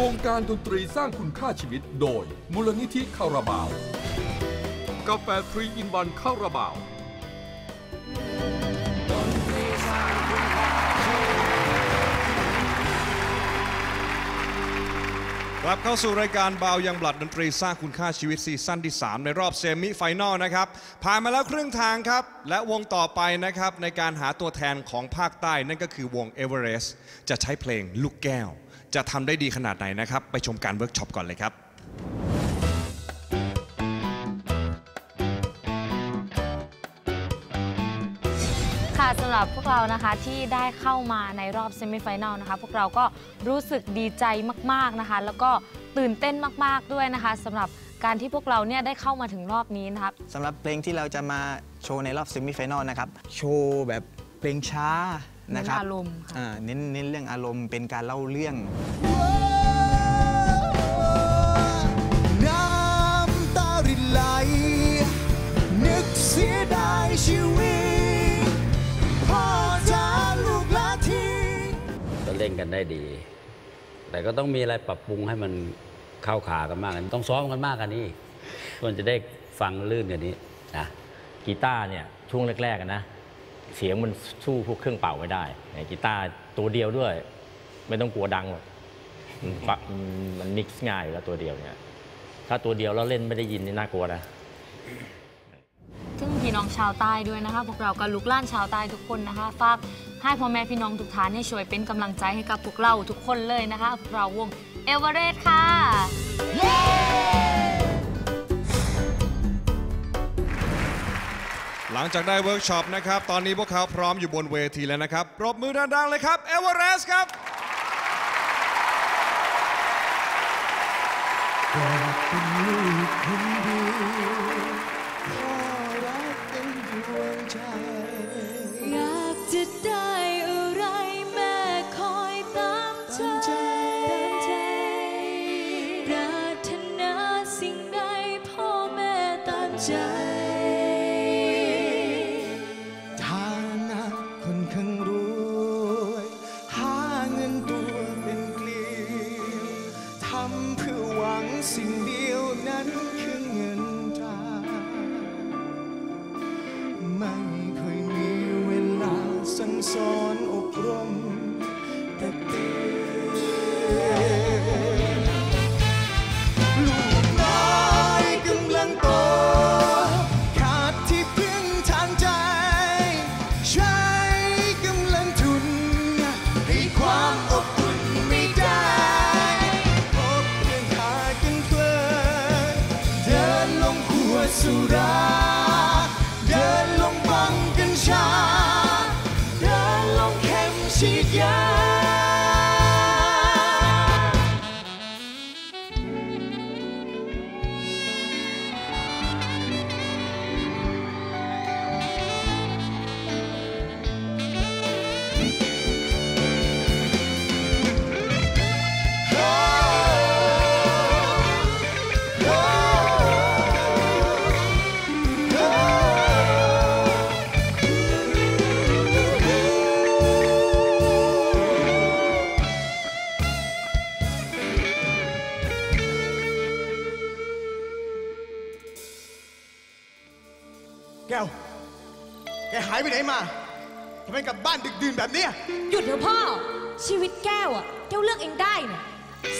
ครงการดนตรีสร้างคุณค่าชีวิตโดยมูลนิธิคาราบาว กาแฟฟรีอินวันคาราบาว กลับเข้าสู่รายการบาวยังบลัดดนตรีสร้างคุณค่าชีวิตซีซั่นที่ 3 ในรอบเซมิไฟแนลนะครับ ผ่านมาแล้วครึ่งทางครับ และวงต่อไปนะครับ ในการหาตัวแทนของภาคใต้นั่นก็คือวงเอเวอเรสต์จะใช้เพลงลูกแก้ว จะทำได้ดีขนาดไหนนะครับ ไปชมการเวิร์กช็อปก่อนเลยครับำหรับพวกเรานะคะที่ได้เข้ามาในรอบเซมิไฟแนลนะคะ พวกเราก็รู้สึกดีใจมากๆนะคะ แล้วก็ตื่นเต้นมากๆด้วยนะคะสำหรับการที่พวกเราเนี่ยได้เข้ามาถึงรอบนี้นะครับสำหรับเพลงที่เราจะมาโชว์ในรอบเซมิไฟแนลนะครับโชว์แบบเพลงช้านะครับเน้นอารมณ์ค่ะอ่าเน้นเน้นเรื่องอารมณ์เป็นการเล่าเรื่อง ได้ดี แต่ก็ต้องมีอะไรปรับปรุงให้มันเข้าขากันมากกว่านี้ต้องซ้อมกันมากกว่านี้อีกมันจะได้ฟังลื่นกว่านี้นะกีตาร์เนี่ยช่วงแรกๆนะเสียงมันสู้พวกเครื่องเป่าไม่ได้กีตาร์ตัวเดียวด้วย ไม่ต้องกลัวดังหรอกมันมันมิกซ์ง่ายแล้วตัวเดียวเนี่ยถ้าตัวเดียวแล้วเล่นไม่ได้ยินนี่น่ากลัวนะซึ่งพี่น้องชาวใต้ด้วยนะคะ พวกเราก็ลุกล้านชาวใต้ทุกคนนะคะฝาก ให้พ่อแม่พี่น้องทุกท่านเนี่ยช่วยเป็นกำลังใจให้กับพวกเราทุกคนเลยนะคะพวกเราวงเอเวอเรสต์ค่ะ หลังจากได้เวิร์กช็อปนะครับ ตอนนี้พวกเขาพร้อมอยู่บนเวทีแล้วนะครับปรบมือดังๆเลยครับเอเวอเรสต์ครับอยาก อนอบรม แก้ว แกหายไปไหนมาทำไมกลับบ้านดึกดื่นแบบเนี้ยหยุดเถอะพ่อ ชีวิตแก้วอะแก้วเลือกเองได้น่ะ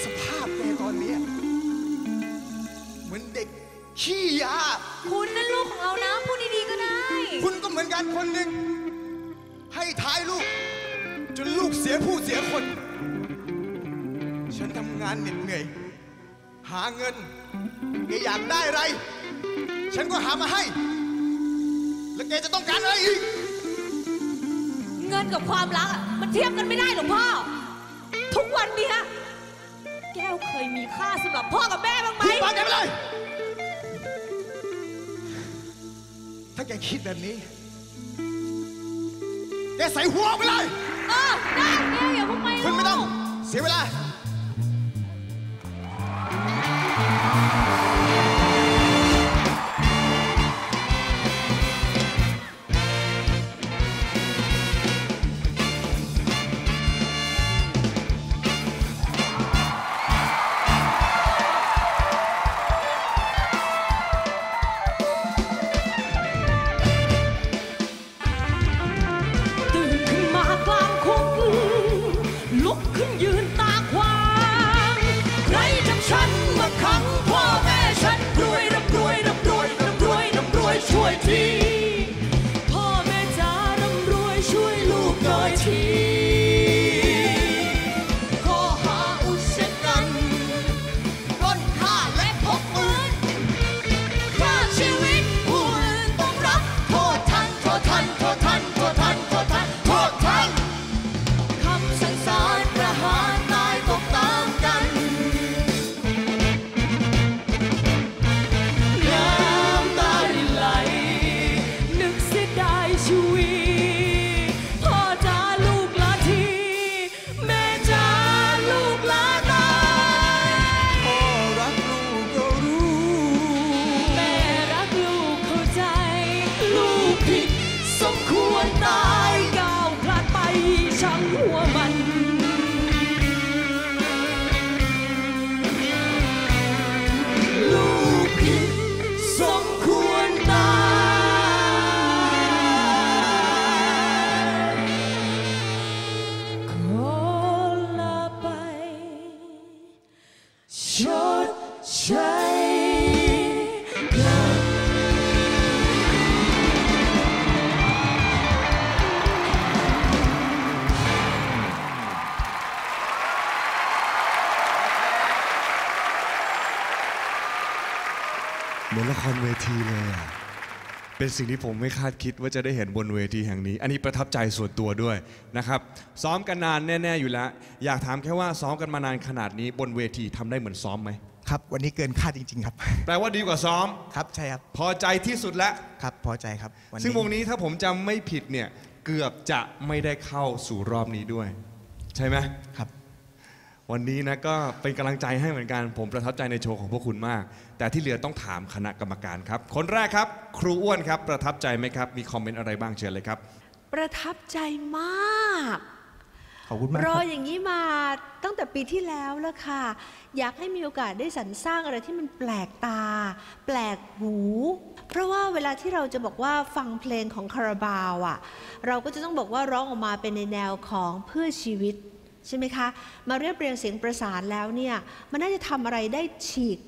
สภาพแกตอนเนี้ยเหมือนเด็กขี้ยา คุณนั่นลูกของเรานะพูดดีๆก็ได้ คุณก็เหมือนกันคนหนึ่งให้ท้ายลูก จนลูกเสียผู้เสียคน ฉันทำงานเหน็ดเหนื่อย หาเงินแกอยากได้อะไร ฉันก็หามาให้ แล้วแกจะต้องการอะไรอีก เงินกับความรักอะมันเทียบกันไม่ได้หรอกพ่อ ทุกวันเนี้ยแก้วเคยมีค่าสำหรับพ่อกับแม่บ้างไหมพูดปากแกไปเลย ถ้าแกคิดแบบนี้ แกใส่หัวไปเลย เออได้แก้วอย่าเพุ่งไปคุณไม่ต้อง ลูก เสียเวลา เป็นสิ่งที่ผมไม่คาดคิดว่าจะได้เห็นบนเวทีแห่งนี้ อันนี้ประทับใจส่วนตัวด้วยนะครับซ้อมกันนานแน่ ๆอยู่แล้ว อยากถามแค่ว่าซ้อมกันมานานขนาดนี้บนเวทีทำได้เหมือนซ้อมไหมครับวันนี้เกินคาดจริง ๆ ครับ แปลว่าดีกว่าซ้อม ครับใช่ครับ พอใจที่สุดแล้ว ครับพอใจครับนนี้ซึ่งวงนี้ถ้าผมจำไม่ผิดเนี่ยเกือบจะไม่ได้เข้าสู่รอบนี้ด้วย ใช่ไหมครับ วันนี้นะก็เป็นกำลังใจให้เหมือนกัน ผมประทับใจในโชว์ของพวกคุณมาก แต่ที่เหลือต้องถามคณะกรรมการครับ คนแรกครับครูอ้วนครับ ประทับใจไหมครับ มีคอมเมนต์อะไรบ้างเชิญเลยครับ ประทับใจมาก ขอบคุณมากรคอรับอย่างนี้มาตั้งแต่ปีที่แล้วแล้วค่ะ อยากให้มีโอกาสได้สรรสร้างอะไรที่มันแปลกตา แปลกหู เพราะว่าเวลาที่เราจะบอกว่าฟังเพลงของคาราบาวอะ เราก็จะต้องบอกว่าร้องออกมาเป็นในแนวของเพื่อชีวิต ใช่ไหมคะ มาเรียบเรียงเสียงประสานแล้วเนี่ยมันน่าจะทำอะไรได้ฉีก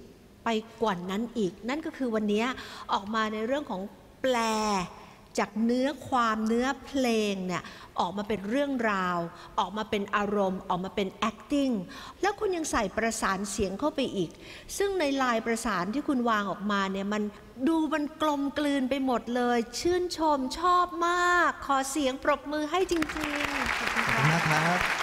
ไปกว่านั้นอีก นั่นก็คือวันนี้ออกมาในเรื่องของแปลจากเนื้อความเนื้อเพลงเนี่ยออกมาเป็นเรื่องราว ออกมาเป็นอารมณ์ ออกมาเป็น acting แล้วคุณยังใส่ประสานเสียงเข้าไปอีก ซึ่งในลายประสานที่คุณวางออกมาเนี่ยมันดูมันกลมกลืนไปหมดเลย ชื่นชมชอบมาก ขอเสียงปรบมือให้จริงๆขอบคุณขอบค่ะครับ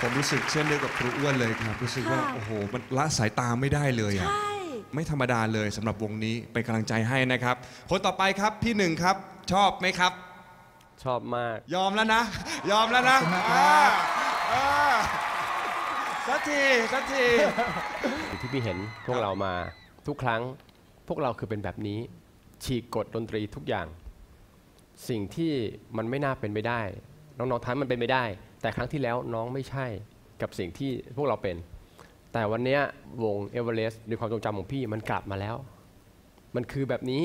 ผมรู้สึกเช่นเดียวกับครูอ้วนเลยครับ รู้สึกว่า ค่ะ โอ้โห มันละสายตาไม่ได้เลยอะใช่ ไม่ธรรมดาเลยสำหรับวงนี้เป็นกำลังใจให้นะครับ คนต่อไปครับพี่หนึ่งครับ ชอบไหมครับ ชอบมาก ยอมแล้วนะ ยอมแล้วนะขอบคุณมากครับอ่าอ่าสักทีสักที ที่พี่เห็นพวกเรามาทุกครั้งพวกเราคือเป็นแบบนี้ ฉีกกฎดนตรีทุกอย่าง สิ่งที่มันไม่น่าเป็นไปได้ น้องๆท้ายมันเป็นไปได้ แต่ครั้งที่แล้วน้องไม่ใช่กับสิ่งที่พวกเราเป็น แต่วันนี้วงเอเวอเรสต์ในความทรงจำของพี่มันกลับมาแล้ว มันคือแบบนี้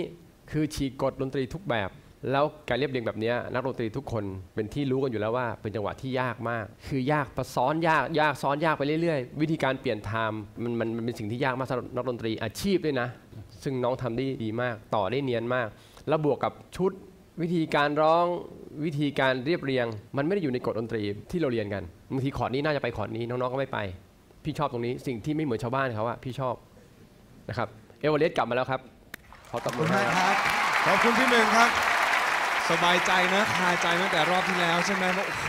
คือฉีกกฎดนตรีทุกแบบ แล้วการเรียบเรียงแบบนี้นักดนตรีทุกคนเป็นที่รู้กันอยู่แล้วว่า เป็นจังหวะที่ยากมาก คือยากประซ้อนยากยากซ้อนยากไปเรื่อยๆ วิธีการเปลี่ยนไทม์มันมันมันเป็นสิ่งที่ยากมากสำหรับนักดนตรีอาชีพด้วยนะ ซึ่งน้องทำได้ดีมากต่อได้เนียนมาก แล้วบวกกับชุด วิธีการร้องวิธีการเรียบเรียง มันไม่ได้อยู่ในกฎดนตรีที่เราเรียนกันบางทีคอร์ดนี้น่าจะไปคอร์ดนี้น้องๆก็ไม่ไป พี่ชอบตรงนี้สิ่งที่ไม่เหมือนชาวบ้านเขาอะพี่ชอบนะครับเอเวอเรสต์กลับมาแล้วครับขอตบขอบมืคุอณให้มากครับครับขอบคุณพี่หนึ่งครับ สบายใจนะคาใจตั้งแต่รอบที่แล้วใช่ไหมว่าโอ้โห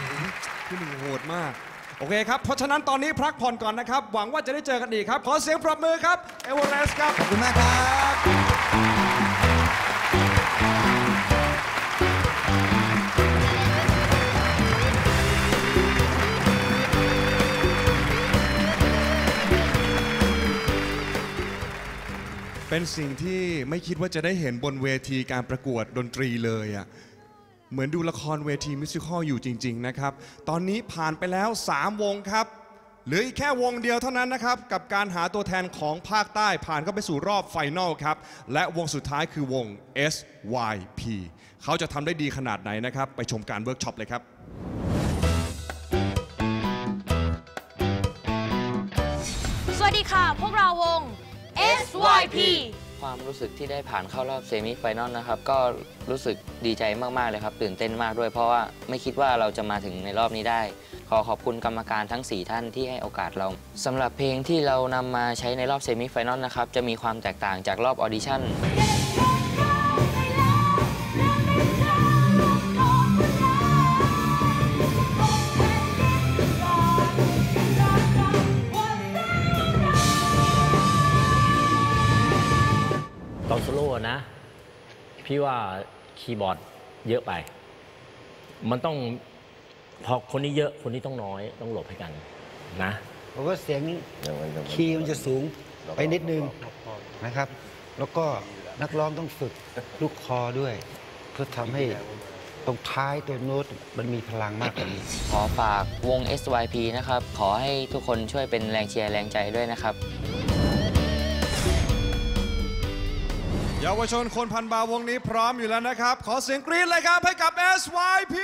พี่หนึ่งโหดมากโอเคครับ เพราะฉะนั้นตอนนี้พักผ่อนก่อนนะครับ หวังว่าจะได้เจอกันอีกครับ ขอเสียงปรบมือครับ เอเวอเรสต์ครับ ขอบคุณมากครับ เป็นสิ่งที่ไม่คิดว่าจะได้เห็นบนเวทีการประกวดดนตรีเลยอะ่ะเหมือนดูละครเวทีมิวสิควลอยู่จริง ๆ นะครับ ตอนนี้ผ่านไปแล้ว 3 วงครับเหลืออีกแค่วงเดียวเท่านั้นนะครับ กับการหาตัวแทนของภาคใต้ผ่านเข้าไปสู่รอบไฟนอลครับ และวงสุดท้ายคือวง SYP เขาจะทำได้ดีขนาดไหนนะครับ ไปชมการเวิร์กช็อปเลยครับสวัสดีค่ะ พวกเราวง SYP ความรู้สึกที่ได้ผ่านเข้ารอบเซมิไฟแนอลนะครับ ก็รู้สึกดีใจมาก ๆ เลยครับ ตื่นเต้นมากด้วย เพราะว่าไม่คิดว่าเราจะมาถึงในรอบนี้ได้ ขอขอบคุณกรรมการทั้ง 4 ท่านที่ให้โอกาสเราสำหรับเพลงที่เรานำมาใช้ในรอบเซมิไฟแนอลนะครับ จะมีความแตกต่างจากรอบออดิชั่น พี่ว่าคีย์บอร์ดเยอะไป มันต้องพอคนนี้เยอะคนนี้ต้องน้อยต้องหลบให้กันนะเพราะว่าเสียงคีย์มันจะสูงไปนิดนึงนะครับ แล้วก็นักร้องต้องฝึกลูกคอด้วย เพื่อทำให้ตรงท้ายตัวโน้ตมันมีพลังมากกว่านี้ ขอฝากวง SYP นะครับ ขอให้ทุกคนช่วยเป็นแรงเชียร์แรงใจด้วยนะครับ เยาวชนคนพันบาวงนี้พร้อมอยู่แล้วนะครับ ขอเสียงกรี๊ดเลยครับให้กับ SYP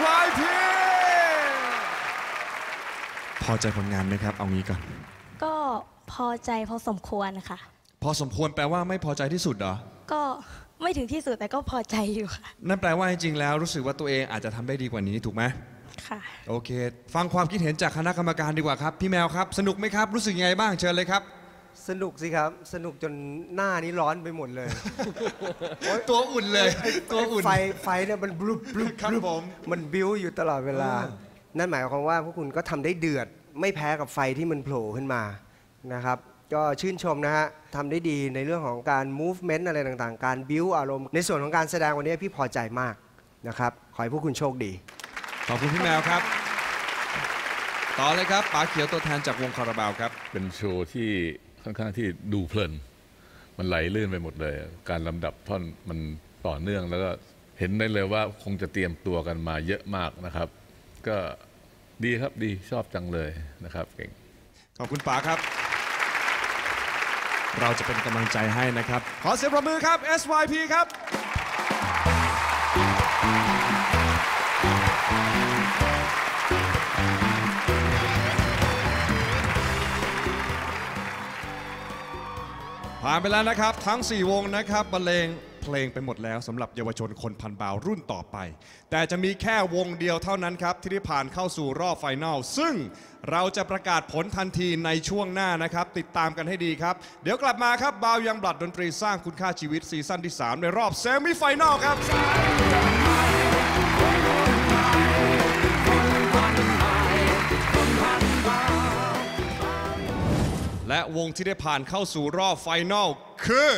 และนี่คือ SYP พอใจผลงานไหมครับ เอางี้ก่อน ก็พอใจพอสมควรค่ะ พอสมควรแปลว่าไม่พอใจที่สุดเหรอ ก็ไม่ถึงที่สุดแต่ก็พอใจอยู่ค่ะ นั่นแปลว่าจริงๆแล้วรู้สึกว่าตัวเองอาจจะทำได้ดีกว่านี้ถูกไหมค่ะ โอเค ฟังความคิดเห็นจากคณะกรรมการดีกว่าครับ พี่แมวครับ สนุกไหมครับ รู้สึกยังไงบ้าง เชิญเลยครับ สนุกสิครับ สนุกจนหน้านี้ร้อนไปหมดเลยตัวอุ่นเลย ตัวอุ่นไฟไฟเนี่ยมันบลุบบลุบครับบลุบผมมันบิ้วอยู่ตลอดเวลาเออนั่นหมายความว่าพวกคุณก็ทำได้เดือด ไม่แพ้กับไฟที่มันโผล่ขึ้นมานะครับ ก็ชื่นชมนะฮะทำได้ดีในเรื่องของการ movement อะไรต่างๆ การบิ้วอารมณ์ ในส่วนของการแสดงวันนี้พี่พอใจมากนะครับ ขอให้พวกคุณโชคดี ขอบคุณพี่แมวครับ ต่อเลยครับป๋าเขียวตัวแทนจากวงคาราบาวครับ เป็นโชว์ที่ ค่อนข้างที่ดูเพลิน มันไหลลื่นไปหมดเลย การลำดับท่อนมันต่อเนื่องแล้วก็เห็นได้เลยว่าคงจะเตรียมตัวกันมาเยอะมากนะครับ ก็ดีครับดีชอบจังเลยนะครับเก่งขอบคุณป๋าครับ เราจะเป็นกำลังใจให้นะครับ ขอเสียงปรบมือครับ SYP ครับ ผ่านไปแล้วนะครับ ทั้ง 4 วงนะครับบรรเลงเพลงไปหมดแล้วสำหรับเยาวชนคนพันบาวรุ่นต่อไป แต่จะมีแค่วงเดียวเท่านั้นครับ ที่ได้ผ่านเข้าสู่รอบไฟนอลซึ่งเราจะประกาศผลทันทีในช่วงหน้านะครับ ติดตามกันให้ดีครับ เดี๋ยวกลับมาครับบาวยังบลัดดนตรีสร้างคุณค่าชีวิตซีซั่นที่ 3 ในรอบเซมิไฟนอลครับ และวงที่ได้ผ่านเข้าสู่รอบไฟนอลคือ